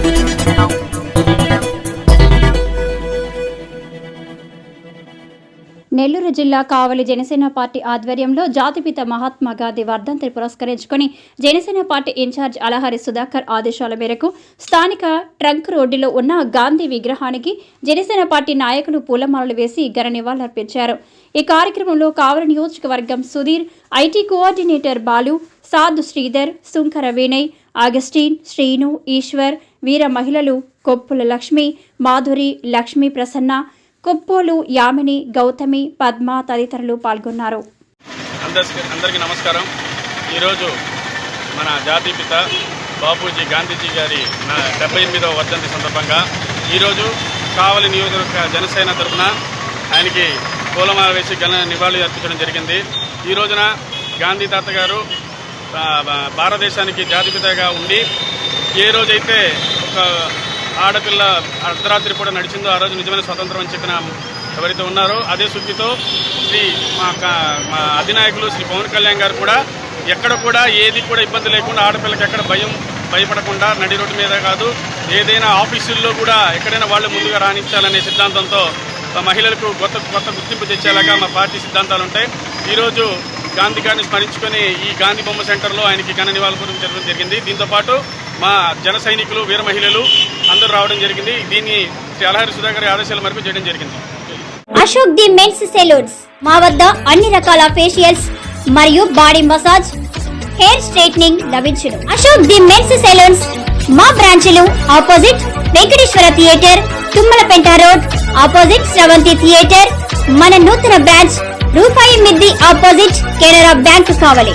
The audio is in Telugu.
Thank you. నెల్లూరు జిల్లా కావలి జనసేన పార్టీ ఆధ్వర్యంలో జాతిపిత మహాత్మా గాంధీ వర్ధంతిని పురస్కరించుకొని Janasena party in charge Alahari Sudhakar ఆదేశాల మేరకు స్థానిక ట్రంక్ రోడ్డులో ఉన్న గాంధీ విగ్రహానికి జనసేన పార్టీ నాయకులు పూలమాలలు వేసి ఘన నివాళులర్పించారు ఈ కార్యక్రమంలో కావలి నియోజకవర్గం Sudheer IT coordinator Balu Sadhu Sridhar Sunkara Vinay Augustine Srinu Eshwar Veera మహిళలు కొప్పుల లక్ష్మి మాధురి లక్ష్మీ ప్రసన్న కొప్పోలు యామిని గౌతమి పద్మ తదితరులు పాల్గొన్నారు. అందరికి అందరికీ నమస్కారం. ఈరోజు మన జాతీయపిత బాపూజీ గాంధీజీ గారి నా డెబ్బై ఎనిమిదవ వర్ధంతి సందర్భంగా ఈరోజు కావలి నియోజకవర్గ జనసేన తరఫున ఆయనకి పూలమాల వేసి ఘన నివాళి అర్పించడం జరిగింది. ఈ రోజున గాంధీ తాత గారు భారతదేశానికి జాతిపితగా ఉండి ఏ రోజైతే ఒక ఆడపిల్ల అర్ధరాత్రి పూట నడిచిందో ఆ రోజు నిజమైన స్వతంత్రం అని చెప్పిన ఎవరైతే ఉన్నారో అదే శుద్ధితో శ్రీ మా మా అధినాయకులు శ్రీ పవన్ కళ్యాణ్ గారు కూడా ఎక్కడ కూడా ఏది కూడా ఇబ్బంది లేకుండా ఆడపిల్లకి ఎక్కడ భయం భయపడకుండా నడి రోడ్డు మీద కాదు ఏదైనా ఆఫీసుల్లో కూడా ఎక్కడైనా వాళ్ళు ముందుగా రాణించాలనే సిద్ధాంతంతో మహిళలకు కొత్త కొత్త గుర్తింపు తెచ్చేలాగా మా పార్టీ సిద్ధాంతాలు ఉంటాయి. ఈరోజు గాంధీ గారిని స్మరించుకొని ఈ గాంధీ బొమ్మ సెంటర్లో ఆయనకి ఘన నివాళులు జరగడం జరిగింది దీంతో పాటు మా జన సైనికులు వీర మహిళలు అందరూ రావడం జరిగింది. దీన్ని శ్రీ అలహరి సుధాకర్ ఆదేశాల మేరకు చేయడం జరిగింది. Ashok the men's salons. మా వద్ద అన్ని రకాల ఫేషియల్స్ మరియు బాడీ మసాజ్ హెయిర్ స్ట్రైట్నింగ్ లభించును. అశోక్ ది మెన్స్ సెలూన్స్ మా బ్రాంచ్లు opposite Venkateswara theatre Tummalapenta road opposite Sravanthi theatre. మన నూతన బ్రాంచ్ రూపాయి మిద్ది ఆపోజిట్ కెనరా బ్యాంక్ కావాలి.